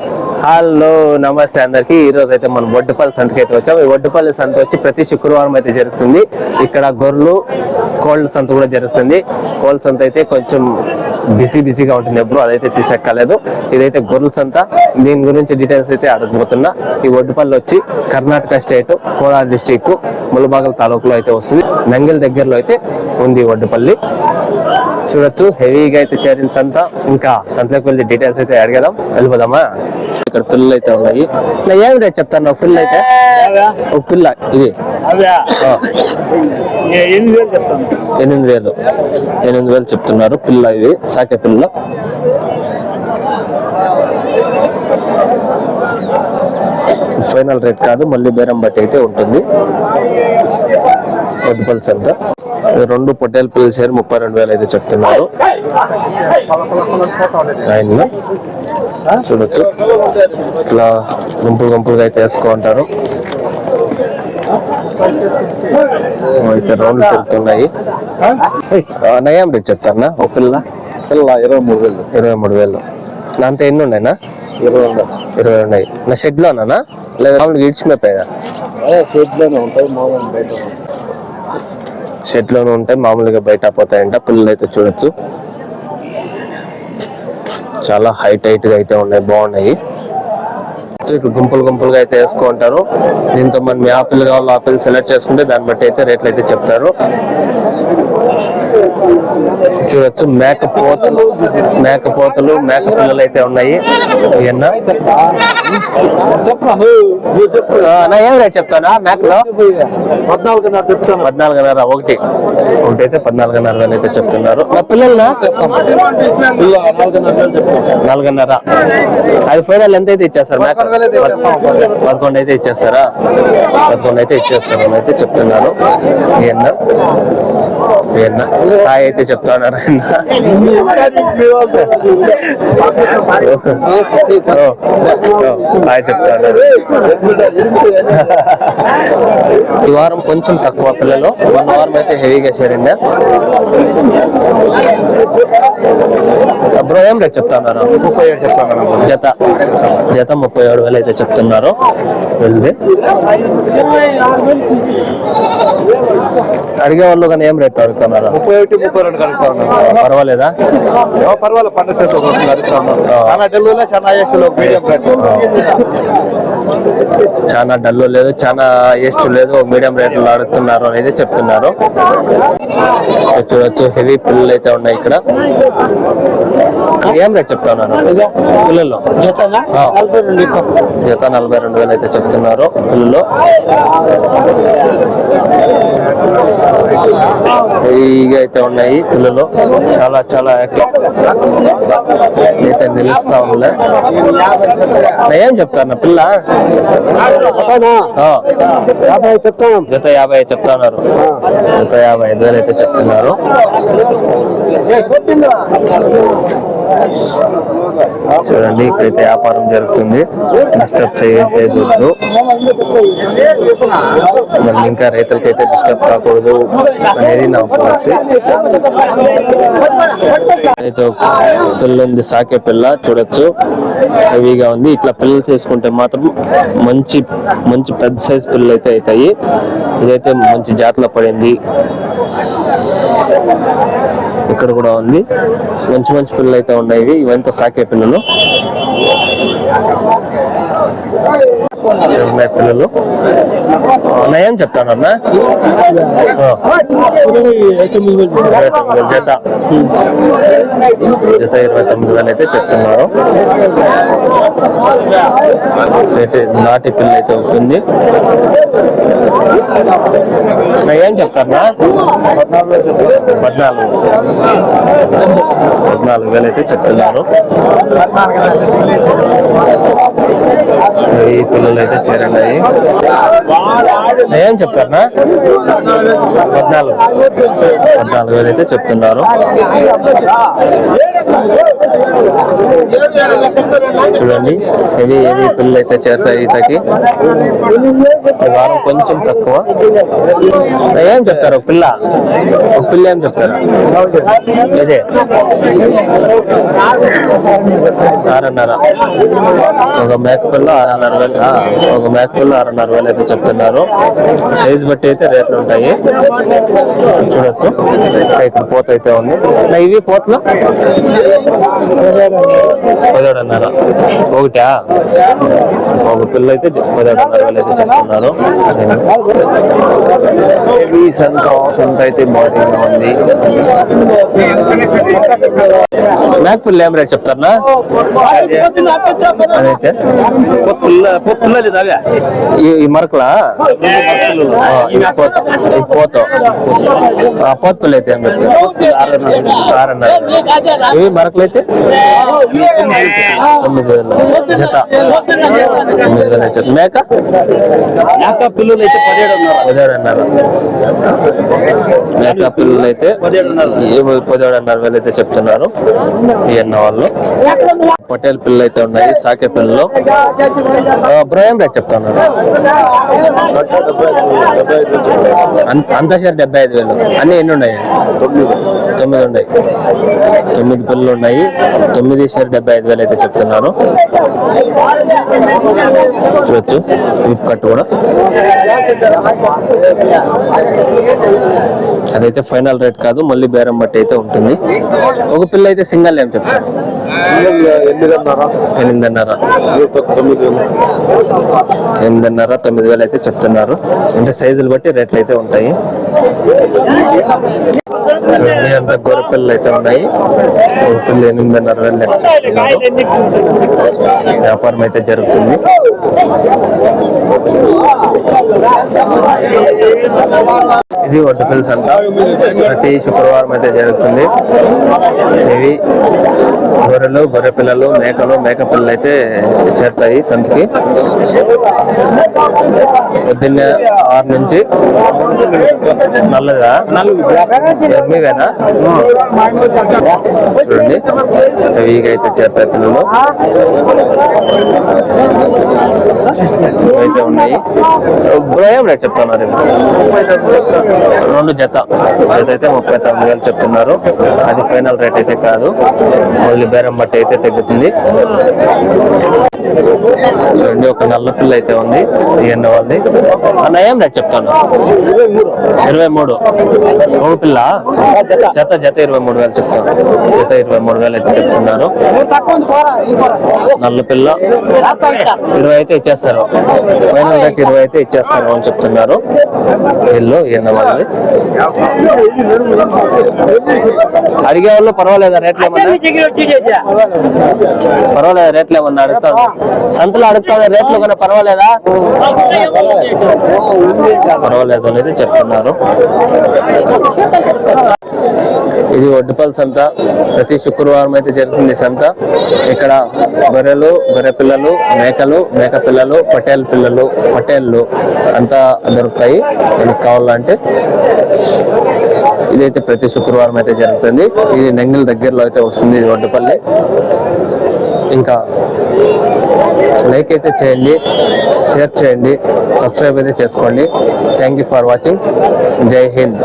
Hello నమస్తే అందరికి. ఈ రోజు అయితే మనం ఒడ్డుపల్లి సంతకి అయితే వచ్చాం ఈ ఒడ్డుపల్లి సంత వచ్చి ప్రతి శుక్రవారం అయితే జరుగుతుంది. ఇక్కడ గొర్రెలు కోళ్ళ సంత కూడా జరుగుతుంది. కోళ్ళ సంత అయితే కొంచెం బిజీ బిజీగా ఉంటుంది ఎప్పుడు అదైతే తీసెక్కలేదు ఇదైతే గొర్రెల సంత. దీని గురించి డీటెయిల్స్ అయితే అడగబోతున్నా. ఈ ఒడ్డుపల్లి వచ్చి కర్ణాటక స్టేట్ కోలార్ డిస్టిక్ ములబాగల్ తాలూకులో అయితే వస్తుంది. నంగల్ దగ్గరలో అయితే ఉంది ఒడ్డుపల్లి చూడొచ్చు హెవీగా అయితే చేరిన సంత. ఇంకా సంతలోకి వెళ్ళి డీటెయిల్స్ అయితే అడగదాం వెళ్ళిపోదామా? ఇక్కడ పిల్లలు అయితే ఉన్నాయి. నా ఏమి రేట్ చెప్తాను? ఒక పిల్ల అయితే? ఒక పిల్ల. ఇది? ఎనిమిది వేలు ఎనిమిది వేలు. చెప్తున్నారు. పిల్ల ఇవి సాకే పిల్ల ఫైనల్ రేట్ కాదు మళ్ళీ బేరం బట్టి అయితే ఉంటుంది. వడ్డుపల్లి సంత రెండు పొట్టేలు పిల్లలు చేరి ముప్పై రెండు వేలు అయితే చెప్తున్నారు. ఆయన చూడొచ్చు. ఇట్లా గుంపులు గుంపులుగా అయితే వేసుకో ఉంటారు అయితే రౌండ్ తిరుగుతున్నాయి. నయం రేట్ చెప్తారా ఒక పిల్ల. పిల్ల ఇరవై మూడు వేలు. ఇరవై మూడు వేలు. నా అంత ఎన్ని ఉన్నాయినా? ఇరవై రెండు. ఇరవై ఉన్నాయి. నా షెడ్లోనా లేదా మామూలుగా ఇడిచిపోయా షెడ్లోనే ఉంటాయి మామూలు బయట షెడ్లోనే ఉంటాయి మామూలుగా బయట పోతాయంట. పిల్లలు అయితే చూడొచ్చు. చాలా హైట్ హైట్గా అయితే ఉన్నాయి బాగున్నాయి. సో ఇట్లా గుంపులు గుంపులుగా అయితే వేసుకుంటారు దీంతో మనం ఏ ఆపిల్ కావాలో ఆపిల్ సెలెక్ట్ చేసుకుంటే దాన్ని బట్టి అయితే రేట్లు అయితే చెప్తారు. చూడొచ్చు మేక పోతలు మేక పోతలు మేక పిల్లలు అయితే ఉన్నాయి. ఇవన్న చెప్పరా? నువ్వు నువ్వు చెప్పు నా ఏం రేట్ చెప్తానా? మేకలో? పద్నాలుగున్నర చెప్తాను. పద్నాలుగున్నర ఒకటి. ఒకటి అయితే పద్నాలుగున్నర అయితే చెప్తున్నారు. నా పిల్లల్నా? పిల్ల నాలుగున్నర వేలు చెప్తాను. నాలుగున్నర. అది ఫైనల్ ఎంత అయితే ఇచ్చేస్తారు మేక? పదకొండు అయితే ఇచ్చేస్తారా? పదకొండు అయితే ఇచ్చేస్తారు అని అయితే ఈయన హాయ్ అయితే ఓ, హాయ్ చెప్తున్నారు ఈ వారం కొంచెం తక్కువ పిల్లలు. వన్ వారం అయితే హెవీగా చేరిందా బ్రో ఏం రేట్ చెప్తున్నారు ముప్పై ఏడు చెప్తాను జత. జత ముప్పై ఏడు వేలు అయితే చెప్తున్నారు. వెళ్ళి. అడిగే వాళ్ళు కానీ ఏం రేట్ అడుగుతున్నారు? ముప్పై ఒకటి ముప్పై రెండు ఉన్నాను పర్వాలేదా పర్వాలేదు చేతి కలుగుతా ఉన్నాను చాలా డెల్లులో చాలా మీడియం రేట్ చాలా డల్లు లేదు చాలా ఎస్ట్ లేదు మీడియం రేట్లో ఆడుతున్నారు అనేది చెప్తున్నారు. చూడొచ్చు హెవీ పిల్లలు అయితే ఉన్నాయి ఇక్కడ. ఏం రేట్ చెప్తా ఉన్నారు? పిల్లలు. జత నలభై రెండు వేలు అయితే చెప్తున్నారు పిల్లలు. హెవీగా అయితే ఉన్నాయి పిల్లలు. చాలా చాలా యాక్టివ్. అయితే నిలుస్తా ఉన్నా ఏం చెప్తారు నా పిల్ల. చెప్తాను జత యాభై చెప్తున్నారు. జత యాభై ఐదు వేలు అయితే చెప్తున్నారు. చూడండి ఇక్కడైతే వ్యాపారం జరుగుతుంది. డిస్టర్బ్ చేయకూడదు. మరి ఇంకా రైతులకైతే డిస్టర్బ్ కాకూడదు అనేది నా పాలసీ అయితే పిల్లుంది సాకే పిల్ల చూడొచ్చు. హెవీగా ఉంది. ఇట్లా పిల్లలు తీసుకుంటే మాత్రం మంచి మంచి పెద్ద సైజ్ పిల్లలు అయితే అవుతాయి. ఇదైతే మంచి జాతిలో పడింది. ఇక్కడ కూడా ఉంది. మంచి మంచి పిల్లలు అయితే ఉన్నాయి ఇవంతా సాకే పిల్లలు. ఉన్నాయి పిల్లలు. నయం చెప్తాను అన్న. జత. జత ఇరవై తొమ్మిది వేలు అయితే చెప్తున్నారు. అయితే నాటి పిల్ల అయితే ఉంటుంది. ఏం చెప్తారా పద్నాలుగు. పద్నాలుగు వేలు అయితే చెప్తున్నారు. ఈ పిల్లలు అయితే చేరండి. ఏం చెప్తారనా పద్నాలుగు. పద్నాలుగు వేలు అయితే చెప్తున్నారు. చూడండి ఇవి ఏవి పిల్లలు అయితే చేరుతాయి ఈతకి? వారం కొంచెం తక్కువ. ఏం చెప్తారు? ఒక పిల్ల? ఒక పిల్ల ఏం చెప్తారు? ఆరున్నర. ఒక మేక పిల్ల ఆరున్నర వేలు ఒక మేక పిల్ల ఆరున్నర వేలు అయితే చెప్తున్నారు. సైజ్ బట్టి అయితే రేట్లు ఉంటాయి. చూడొచ్చు. ఇక్కడ పోత అయితే ఉంది. ఇవి పోతలు? పదోడున్నర ఒకటా? ఒక పిల్ల అయితే పదోడున్నర వేలు అయితే చెప్తున్నారు. హెవీ సంత సంత అయితే బాడీగా ఉంది. మేక పిల్ల ఏం రేట్ చెప్తారా అదైతే ఈ ఈ మరకలా? పోత పోత. పిల్ల అయితే ఏం చెప్తారు? ఆరున్నర. ఇవి మరకలు అయితే? తొమ్మిది వేలు. జత. తొమ్మిది వేలు మేక? మేక పిల్లలు అయితే పదిహేడు ఉన్నారు పదిహేడున్నర మేక పిల్లలు అయితే ఇవి పదిహేడున్నర వేలు అయితే చెప్తున్నారు ఈ అన్న వాళ్ళు. పటేల్ పిల్లలు అయితే ఉన్నాయి సాకే పిల్లలు. ఆ, బ్రో ఏం రేట్ చెప్తాను. అంత షేర్ డెబ్బై ఐదు వేలు. అన్ని ఎన్ని ఉన్నాయి? తొమ్మిది ఉన్నాయి. తొమ్మిది పిల్లలు ఉన్నాయి. తొమ్మిది షేర్ డెబ్బై ఐదు వేలు అయితే చెప్తున్నారు చూడొచ్చు. విప్ కూడా. అదైతే ఫైనల్ రేట్ కాదు మళ్ళీ బేరం బట్టి అయితే ఉంటుంది. ఒక పిల్ల అయితే సింగల్ ఏం చెప్తారు? ఎనిమిదిన్నర. ఎనిమిదిన్నర. తొమ్మిది వేలు. ఎనిమిదిన్నర తొమ్మిది వేలు అయితే చెప్తున్నారు. అంటే సైజులు బట్టి రేట్లు అయితే ఉంటాయి. చూడండి అంత గొర్రె పిల్లలు అయితే ఉన్నాయి. పిల్ల ఎనిమిదిన్నర వేలు లెక్క చెప్తున్నారు. వ్యాపారం అయితే జరుగుతుంది. ఇది వడ్డపిల్ల సంత ప్రతి శుక్రవారం అయితే జరుగుతుంది. ఇవి గొర్రెలు గొర్రె పిల్లలు మేకలు మేక పిల్లలు అయితే చేరుతాయి సంతకి. పొద్దున్నే ఆరు నుంచి నల్లగా మీవేనా చూడండి. హెవీగా అయితే చేరుతాయి పిల్లలు. అయితే ఉన్నాయి. బ్రో రేట్ చెప్తున్నారు రెండు జత. అదైతే అయితే ముప్పై తొమ్మిది వేలు చెప్తున్నారు. అది ఫైనల్ రేట్ అయితే కాదు. మళ్ళీ బేరం బట్టి అయితే తగ్గుతుంది. చూడండి ఒక నల్ల పిల్ల అయితే ఉంది. ఈ వాళ్ళది. అన్న ఏం రేట్ చెప్తాను? ఇరవై మూడు ఒక పిల్ల? జత జత ఇరవై మూడు వేలు చెప్తాను. జత ఇరవై మూడు వేలు అయితే చెప్తున్నారు. నల్ల పిల్ల. ఇరవై అయితే ఇచ్చేస్తారు. ఫైనల్ రేట్ ఇరవై అయితే ఇచ్చేస్తారు అని చెప్తున్నారు. వీళ్ళు ఈయన వాళ్ళది. అడిగే వాళ్ళు పర్వాలేదా రేట్లు ఏమన్నా? పర్వాలేదు రేట్లు ఏమన్నా అడుగుతాడు సంతలో అడుగుతాడు రేట్లు కన్నా పర్వాలేదా? పర్వాలేదు అనేది చెప్తున్నారు. ఇది ఒడ్డుపల్లి సంత. ప్రతి శుక్రవారం అయితే జరుగుతుంది సంత. ఇక్కడ గొర్రెలు గొర్రె పిల్లలు మేకలు మేక పిల్లలు పటేల్ పిల్లలు పటేళ్ళు అంతా దొరుకుతాయి. మనకి కావాలంటే ఇదైతే ప్రతి శుక్రవారం అయితే జరుగుతుంది ఇది నెంగిల్ దగ్గరలో అయితే వస్తుంది ఒడ్డుపల్లి ఇంకా లైక్ అయితే చేయండి షేర్ చేయండి సబ్స్క్రైబ్ అయితే చేసుకోండి. థ్యాంక్ యూ ఫర్ వాచింగ్ జై హింద్.